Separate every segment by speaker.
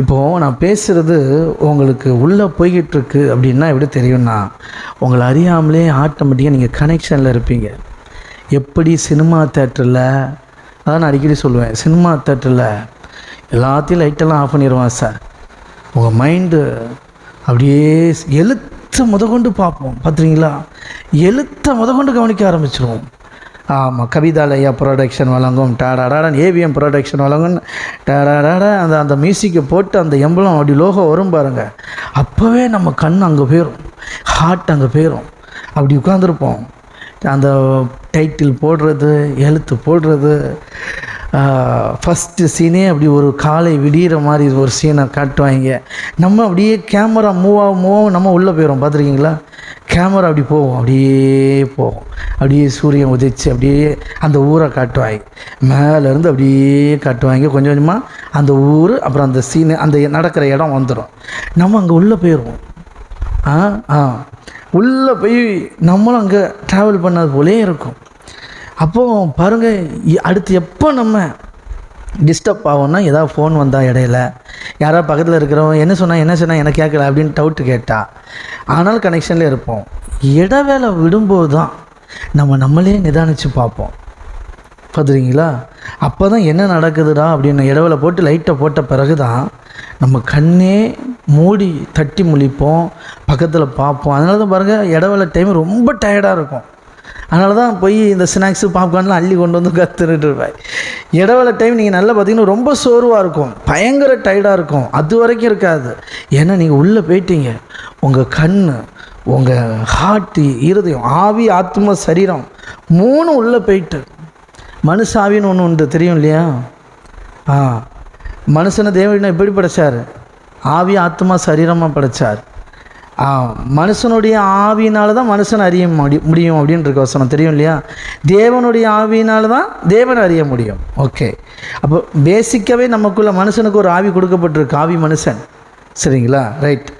Speaker 1: இப்போது நான் பேசுகிறது உங்களுக்கு உள்ளே போய்கிட்டுருக்கு அப்படின்னா எப்படி தெரியும்னா உங்களை அறியாமலே ஆட்டோமேட்டிக்காக நீங்கள் கனெக்ஷனில் இருப்பீங்க. எப்படி சினிமா தேட்டரில் அதான் நான் அடிக்கடி சொல்லுவேன் சினிமா தேட்டரில் எல்லாத்தையும் லைட்டெல்லாம் ஆஃப் பண்ணிடுவான் சார் உங்கள் மைண்டு அப்படியே எழுத்து முதக்கொண்டு பார்ப்போம் பார்த்துறீங்களா எழுத்தை முதக்கொண்டு கவனிக்க ஆரம்பிச்சிருவோம். ஆமாம் கவிதாலயா ப்ரொடக்ஷன் வழங்கும் டாடாடாடன் ஏவிஎம் ப்ரொடக்ஷன் வழங்கும் டாடாடாடா அந்த அந்த மியூசிக்கை போட்டு அந்த எம்பளம் அப்படி லோகம் வரும் பாருங்க. அப்போவே நம்ம கண் அங்கே போயிடும் ஹார்ட் அங்கே போயிடும் அப்படி உட்காந்துருப்போம் அந்த டைட்டில் போடுறது எழுத்து போடுறது ஃபஸ்ட்டு சீனே அப்படி ஒரு காலை விடிகிற மாதிரி ஒரு சீனை காட்டுவாங்க. நம்ம அப்படியே கேமரா மூவ் ஆகும் மூவ் ஆகும் நம்ம உள்ளே போயிடும் பார்த்துருக்கீங்களா? கேமரா அப்படி போகும். அப்படியே போகும். அப்படியே சூரியன் உதிச்சு அப்படியே அந்த ஊரை காட்டுவாங்க. மேலேருந்து அப்படியே காட்டுவாங்க. கொஞ்சம் கொஞ்சமாக அந்த ஊர் அப்புறம் அந்த சீனு அந்த நடக்கிற இடம் வந்துடும் நம்ம அங்கே உள்ளே போயிடுவோம். ஆ ஆ. உள்ளே போய் நம்மளும் அங்கே ட்ராவல் பண்ணது போலே இருக்கும். அப்போது பாருங்கள் அடுத்து எப்போ நம்ம டிஸ்டர்ப் ஆகும்னா ஏதாவது ஃபோன் வந்தால் இடையில யாராவது பக்கத்தில் இருக்கிறவங்க என்ன சொன்னால் என்ன சொன்னால் எனக்கு கேட்கல அப்படின்னு டவுட்டு கேட்டால் ஆனாலும் கனெக்ஷனில் இருப்போம். இடைவேளை விடும்போது தான் நம்ம நம்மளே நிதானித்து பார்ப்போம். பார்த்துறீங்களா அப்போ தான் என்ன நடக்குதுடா அப்படின்னு இடவேளை போட்டு லைட்டை போட்ட பிறகு தான் நம்ம கண்ணே மூடி தட்டி முழிப்போம் பக்கத்தில் பார்ப்போம். அதனால தான் பாருங்கள் இடவேளை டைம் ரொம்ப டயர்டாக இருக்கும். அதனால தான் போய் இந்த ஸ்நாக்ஸு பாப்கார்ன்லாம் அள்ளி கொண்டு வந்து கற்றுட்டு இருப்பேன். இடவேளை டைம் நீங்கள் நல்லா பார்த்தீங்கன்னா ரொம்ப சோர்வாக இருக்கும். பயங்கர டயர்டாக இருக்கும். அது வரைக்கும் இருக்காது. ஏன்னா நீங்கள் உள்ளே போயிட்டீங்க. உங்கள் கண் உங்கள் ஹார்ட்டு இருதயம் ஆவி ஆத்மா சரீரம் மூணு உள்ளே போயிட்டு. மனுஷாவின்னு ஒன்று உண்டு. தெரியும் இல்லையா? ஆ. மனுஷனை தேவனை எப்படி படைச்சார்? ஆவி ஆத்மா சரீரமாக படைச்சார். மனுஷனுடைய ஆவியினால தான் மனுஷன் அறிய முடி முடியும் அப்படின்ற வசனம். தெரியும் இல்லையா? தேவனுடைய ஆவியினால தான் தேவன் அறிய முடியும். ஓகே. அப்போ பேசிக்காகவே நமக்குள்ள மனுஷனுக்கு ஒரு ஆவி கொடுக்கப்பட்டிருக்கு. ஆவி மனுஷன். சரிங்களா? ரைட்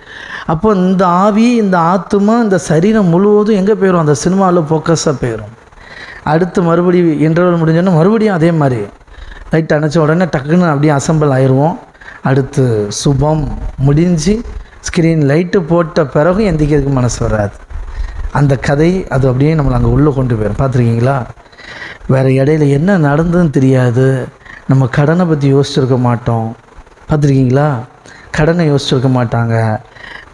Speaker 1: அப்போ இந்த ஆவி இந்த ஆத்மா இந்த சரீரம் முழுவதும் எங்கே போயிடும் அந்த சினிமாவில் ஃபோக்கஸாக போயிடும் அடுத்து மறுபடியும் இன்டர்வல் முடிஞ்சோன்னா மறுபடியும் அதே மாதிரி. லைட் அணைச்ச உடனே டக்குன்னு அப்படியே அசம்பிள் ஆயிடுவோம் அடுத்து சுபம் முடிஞ்சு ஸ்க்ரீன் லைட்டு போட்ட பிறகு எந்திக்கிறதுக்கு மனசு வராது. அந்த கதை அது அப்படியே நம்மளை அங்கே உள்ளே கொண்டு போயிடும். பார்த்துருக்கீங்களா? வேறு இடையில என்ன நடந்ததுன்னு தெரியாது. நம்ம கடனை பற்றி யோசிச்சிருக்க மாட்டோம். பார்த்துருக்கீங்களா? கடனை யோசிச்சிருக்க மாட்டாங்க.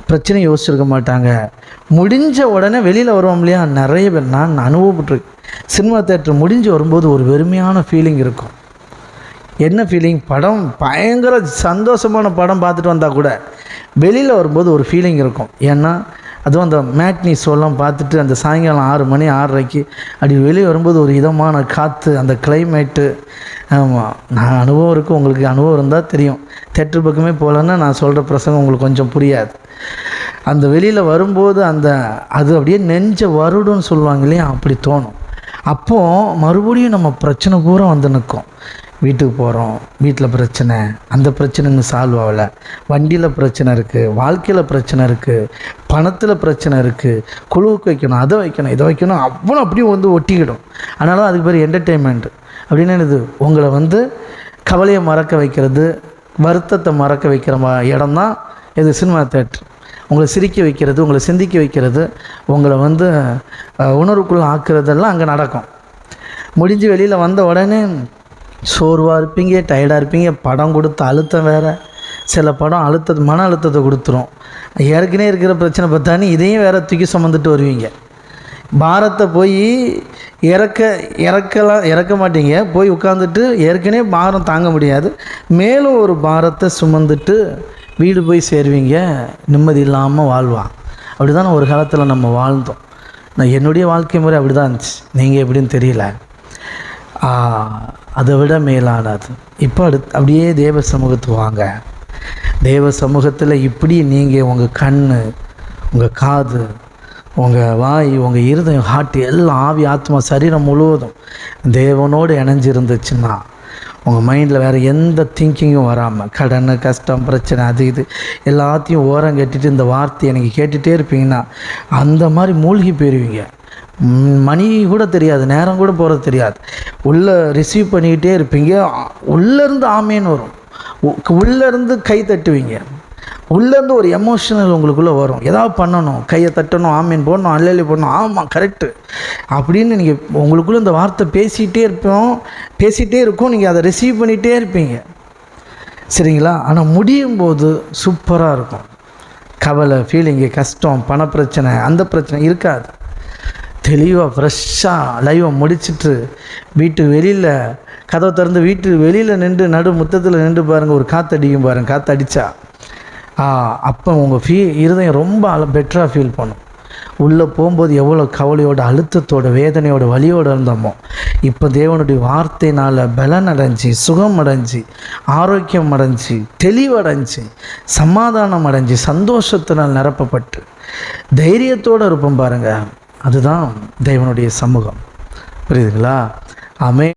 Speaker 1: பிரச்சனை யோசிச்சிருக்க மாட்டாங்க. முடிஞ்ச உடனே வெளியில் வருவோம் இல்லையா? நிறைய பேர் நான் அனுபவப்பட்டிருக்கு சினிமா தேட்டர் முடிஞ்சு வரும்போது ஒரு வெறுமையான ஃபீலிங் இருக்கும். என்ன ஃபீலிங் படம் பயங்கர சந்தோஷமான படம் பார்த்துட்டு வந்தால் கூட வெளியில் வரும்போது ஒரு ஃபீலிங் இருக்கும். ஏன்னா அதுவும் அந்த மேட்னி ஷோலாம் பார்த்துட்டு அந்த சாயங்காலம் ஆறு மணி ஆறரைக்கு அப்படி வெளியே வரும்போது ஒரு இதமான காற்று அந்த கிளைமேட்டு ஆமாம் நான் அனுபவம் இருக்குது உங்களுக்கு அனுபவம் இருந்தால் தெரியும். தேட்டர் பக்கமே போகலன்னா நான் சொல்கிற பிரசங்கம் உங்களுக்கு கொஞ்சம் புரியாது. அந்த வெளியில் வரும்போது அந்த அது அப்படியே நெஞ்ச வருடம்னு சொல்லுவாங்க இல்லையா? அப்படி தோணும். அப்போது மறுபடியும் நம்ம பிரச்சனை பூரா வந்து நிற்கும். வீட்டுக்கு போகிறோம் வீட்டில் பிரச்சனை. அந்த பிரச்சனைங்க சால்வ் ஆகலை. வண்டியில் பிரச்சனை இருக்குது வாழ்க்கையில் பிரச்சனை இருக்குது பணத்தில் பிரச்சனை இருக்குது குழுவுக்கு வைக்கணும் அதை வைக்கணும் இதை வைக்கணும். அவ்வளோ அப்படியே வந்து ஒட்டிக்கிடும். அதனால அதுக்கு பேர் என்டர்டெயின்மெண்ட் அப்படின்னு என்னது? உங்களை வந்து கவலையை மறக்க வைக்கிறது வருத்தத்தை மறக்க வைக்கிற இடம் தான் இது சினிமா தேட்டர் உங்களை சிரிக்க வைக்கிறது உங்களை சிந்திக்க வைக்கிறது உங்களை வந்து உணர்வுக்குள்ளே உணர்வுக்குள்ள ஆக்குறதெல்லாம் அங்கே நடக்கும். முடிஞ்சு வெளியில் வந்த உடனே சோர்வாக இருப்பீங்க டயர்டாக இருப்பீங்க படம் கொடுத்த அழுத்தம் வேறு. சில படம் அழுத்த மன அழுத்தத்தை கொடுத்துரும். ஏற்கனவே இருக்கிற பிரச்சனை பார்த்தானே இதையும் வேறு தூக்கி சுமந்துட்டு வருவீங்க. பாரத்தை போய் இறக்க இறக்கலாம் இறக்க மாட்டீங்க. போய் உட்காந்துட்டு ஏற்கனவே பாரம் தாங்க முடியாது. மேலும் ஒரு பாரத்தை சுமந்துட்டு வீடு போய் சேருவீங்க. நிம்மதி இல்லாமல் வாழ்வான் அப்படி தான் ஒரு காலத்தில் நம்ம வாழ்ந்தோம். நான் என்னுடைய வாழ்க்கை முறை அப்படி தான் இருந்துச்சு. நீங்கள் எப்படின்னு தெரியல. அதை விட மேலானது. இப்போ அடுத்து அப்படியே தேவ சமூகத்துக்கு வாங்க. தேவ சமூகத்தில் இப்படி நீங்கள் உங்கள் கண் உங்கள் காது உங்கள் வாய் உங்கள் இருதயம் ஹார்ட் எல்லாம் ஆவி ஆத்மா சரீரம் முழுவதும் தேவனோடு இணைஞ்சிருந்துச்சுன்னா உங்கள் மைண்டில் வேறு எந்த திங்கிங்கும் வராமல் கடன் கஷ்டம் பிரச்சனை அது இது எல்லாத்தையும் ஓரம் கட்டிட்டு இந்த வார்த்தையை எனக்கு கேட்டுகிட்டே இருப்பீங்கன்னா அந்த மாதிரி மூழ்கி போயிடுவீங்க மணி கூட தெரியாது நேரம் கூட போகிறது தெரியாது. உள்ளே ரிசீவ் பண்ணிக்கிட்டே இருப்பீங்க. உள்ளேருந்து ஆமேன்னு வரும். உள்ளேருந்து கை தட்டுவீங்க. உள்ளேருந்து ஒரு எமோஷனல் உங்களுக்குள்ளே வரும். ஏதாவது பண்ணணும் கையை தட்டணும் ஆமீன் போடணும் அல்லலி போடணும். ஆமாம் கரெக்டு அப்படின்னு நீங்கள் உங்களுக்குள்ளே இந்த வார்த்தை பேசிகிட்டே இருப்போம். பேசிகிட்டே இருக்கும். நீங்கள் அதை ரிசீவ் பண்ணிகிட்டே இருப்பீங்க. சரிங்களா? ஆனால் முடியும் போது சூப்பராக இருக்கும். கவலை ஃபீலிங்கு கஷ்டம் பணப்பிரச்சனை அந்த பிரச்சனை இருக்காது. தெளிவாக ஃப்ரெஷ்ஷாக லைவை முடிச்சிட்டு வீட்டு வெளியில் கதவை திறந்து வீட்டு வெளியில் நின்று நடு முத்தத்தில் நின்று பாருங்கள் ஒரு காற்று அடிக்கும் பாருங்கள் காற்று அடித்தா அப்போ உங்கள் ஃபீ இருதயம் ரொம்ப பெட்டராக ஃபீல் பண்ணும். உள்ளே போகும்போது எவ்வளோ கவலையோட அழுத்தத்தோட வேதனையோட வலியோடு இருந்தோமோ இப்போ தேவனுடைய வார்த்தையினால் பலன் அடைஞ்சு சுகம் அடைஞ்சு ஆரோக்கியம் அடைஞ்சு தெளிவடைஞ்சு சமாதானம் அடைஞ்சு சந்தோஷத்தினால் நிரப்பப்பட்டு தைரியத்தோடு இருப்போம் பாருங்கள் அதுதான் தேவனுடைய சமூகம். புரியுதுங்களா? அமே